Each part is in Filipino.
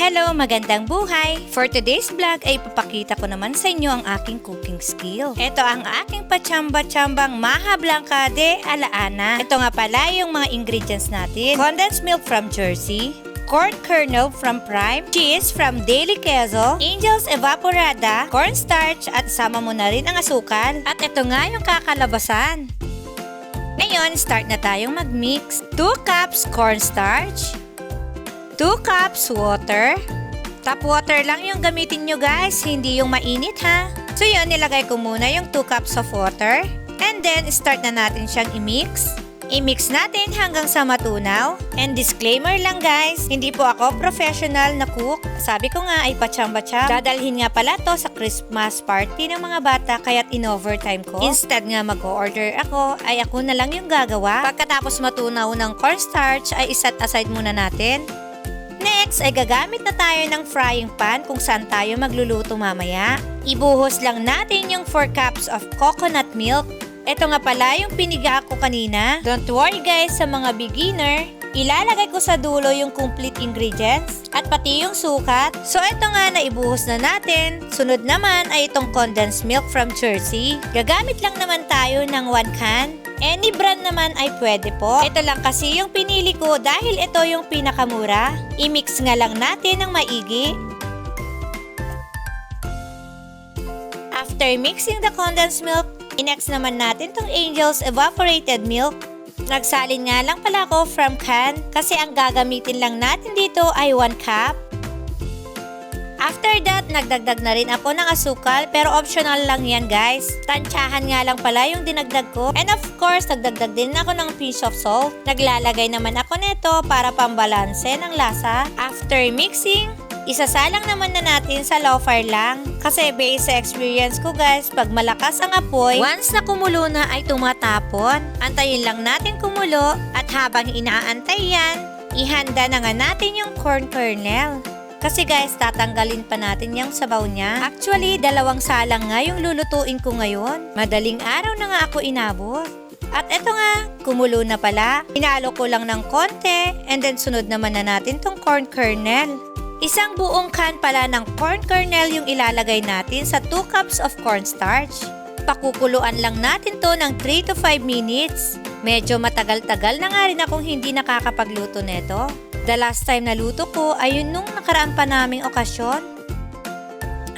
Hello, magandang buhay! For today's vlog ay papakita ko naman sa inyo ang aking cooking skill. Ito ang aking pachamba-chambang maha blanca de alaana. Ito nga pala yung mga ingredients natin. Condensed milk from Jersey, corn kernel from Prime, cheese from Daily Queso, Angel's Evaporada, cornstarch at sama mo na rin ang asukal. At ito nga yung kakalabasan. Ngayon, start na tayong mag-mix. 2 cups cornstarch, 2 cups water. Tap water lang yung gamitin nyo guys, hindi yung mainit ha. So yun, nilagay ko muna yung 2 cups of water. And then, start na natin siyang i-mix. I-mix natin hanggang sa matunaw. And disclaimer lang guys, hindi po ako professional na cook. Sabi ko nga ay pachamba-cham. Dadalhin nga pala to sa Christmas party ng mga bata kaya't in-overtime ko. Instead nga mag-order ako, ay ako na lang yung gagawa. Pagkatapos matunaw ng cornstarch ay iset aside muna natin. Next ay gagamit na tayo ng frying pan kung saan tayo magluluto mamaya. Ibuhos lang natin yung 4 cups of coconut milk. Ito nga pala yung piniga ko kanina. Don't worry guys sa mga beginner. Ilalagay ko sa dulo yung complete ingredients at pati yung sukat. So ito nga na ibuhos na natin. Sunod naman ay itong condensed milk from Jersey. Gagamit lang naman tayo ng 1 can. Any brand naman ay pwede po. Ito lang kasi yung pinili ko dahil ito yung pinakamura. I-mix nga lang natin ng maigi. After mixing the condensed milk, inex naman natin tong Angel's evaporated milk. Nagsalin nga lang pala ako from can kasi ang gagamitin lang natin dito ay 1 cup. After that, nagdagdag na rin ako ng asukal pero optional lang yan guys. Tansyahan nga lang pala yung dinagdag ko. And of course, nagdagdag din ako ng pinch of salt. Naglalagay naman ako nito para pambalanse ng lasa. After mixing, isasalang naman na natin sa low fire lang. Kasi based sa experience ko guys, pag malakas ang apoy, once na kumulo na ay tumatapon. Antayin lang natin kumulo at habang inaantay yan, ihanda na nga natin yung corn kernel. Kasi guys, tatanggalin pa natin yung sabaw niya. Actually, dalawang salang nga yung lulutuin ko ngayon. Madaling araw na nga ako inabot. At eto nga, kumulo na pala. Pinalo ko lang ng konti and then sunod naman na natin tong corn kernel. Isang buong can pala ng corn kernel yung ilalagay natin sa 2 cups of cornstarch. Pakukuluan lang natin to ng 3 to 5 minutes. Medyo matagal-tagal na nga rin akong hindi nakakapagluto neto. The last time na luto ko ay yun nung nakaraan pa naming okasyon.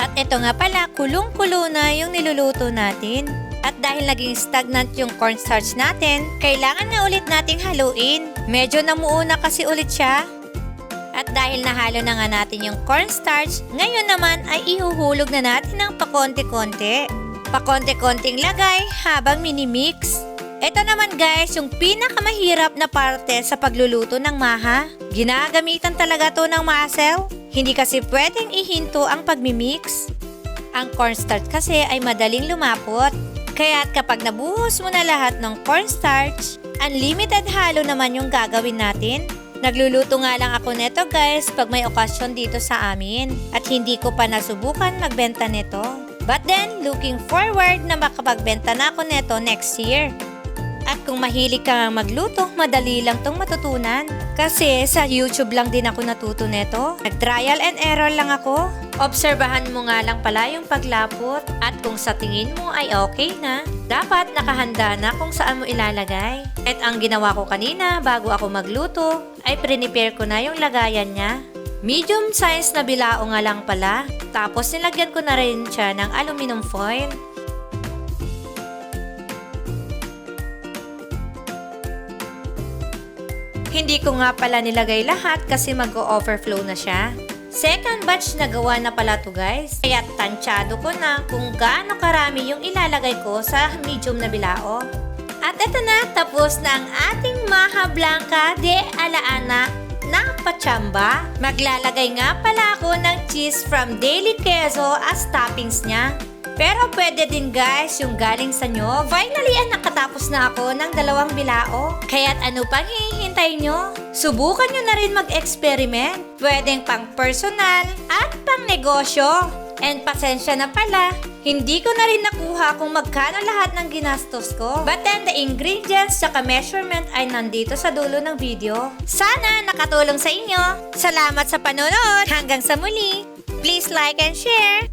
At ito nga pala, kulong-kulo na yung niluluto natin. At dahil naging stagnant yung cornstarch natin, kailangan na ulit nating haluin. Medyo namuuna kasi ulit siya. At dahil nahalo na nga natin yung cornstarch, ngayon naman ay ihuhulog na natin ng pakonti-konti. Pakonti-konting lagay habang minimix. Ito naman guys, yung pinakamahirap na parte sa pagluluto ng maha. Ginagamitan talaga to ng muscle. Hindi kasi pwedeng ihinto ang pagmimix. Ang cornstarch kasi ay madaling lumapot. Kaya kapag nabuhos mo na lahat ng cornstarch, unlimited halo naman yung gagawin natin. Nagluluto nga lang ako neto guys pag may okasyon dito sa amin at hindi ko pa nasubukan magbenta nito. But then, looking forward na makapagbenta na ako neto next year. At kung mahilig ka magluto, madali lang tong matutunan. Kasi sa YouTube lang din ako natuto neto. Nag-trial and error lang ako. Obserbahan mo nga lang pala yung paglapot. At kung sa tingin mo ay okay na, dapat nakahanda na kung saan mo ilalagay. At ang ginawa ko kanina bago ako magluto, ay prepare ko na yung lagayan niya. Medium size na bilao nga lang pala. Tapos nilagyan ko na rin siya ng aluminum foil. Hindi ko nga pala nilagay lahat kasi mag-overflow na siya. Second batch na gawa na pala to guys. Kaya tansyado ko na kung gaano karami yung ilalagay ko sa medium na bilao. At ito na, tapos na ang ating Maha Blanca de Alaana na pachamba. Maglalagay nga pala ako ng cheese from Daily Queso as toppings niya. Pero pwede din guys yung galing sa nyo. Finally, ah, nakatapos na ako ng dalawang bilao. Kaya't ano pang hihintay nyo? Subukan nyo na rin mag-experiment. Pwedeng pang personal at pang negosyo. And pasensya na pala, hindi ko na rin nakuha kung magkano lahat ng ginastos ko. But then the ingredients saka measurement ay nandito sa dulo ng video. Sana nakatulong sa inyo. Salamat sa panonood. Hanggang sa muli. Please like and share.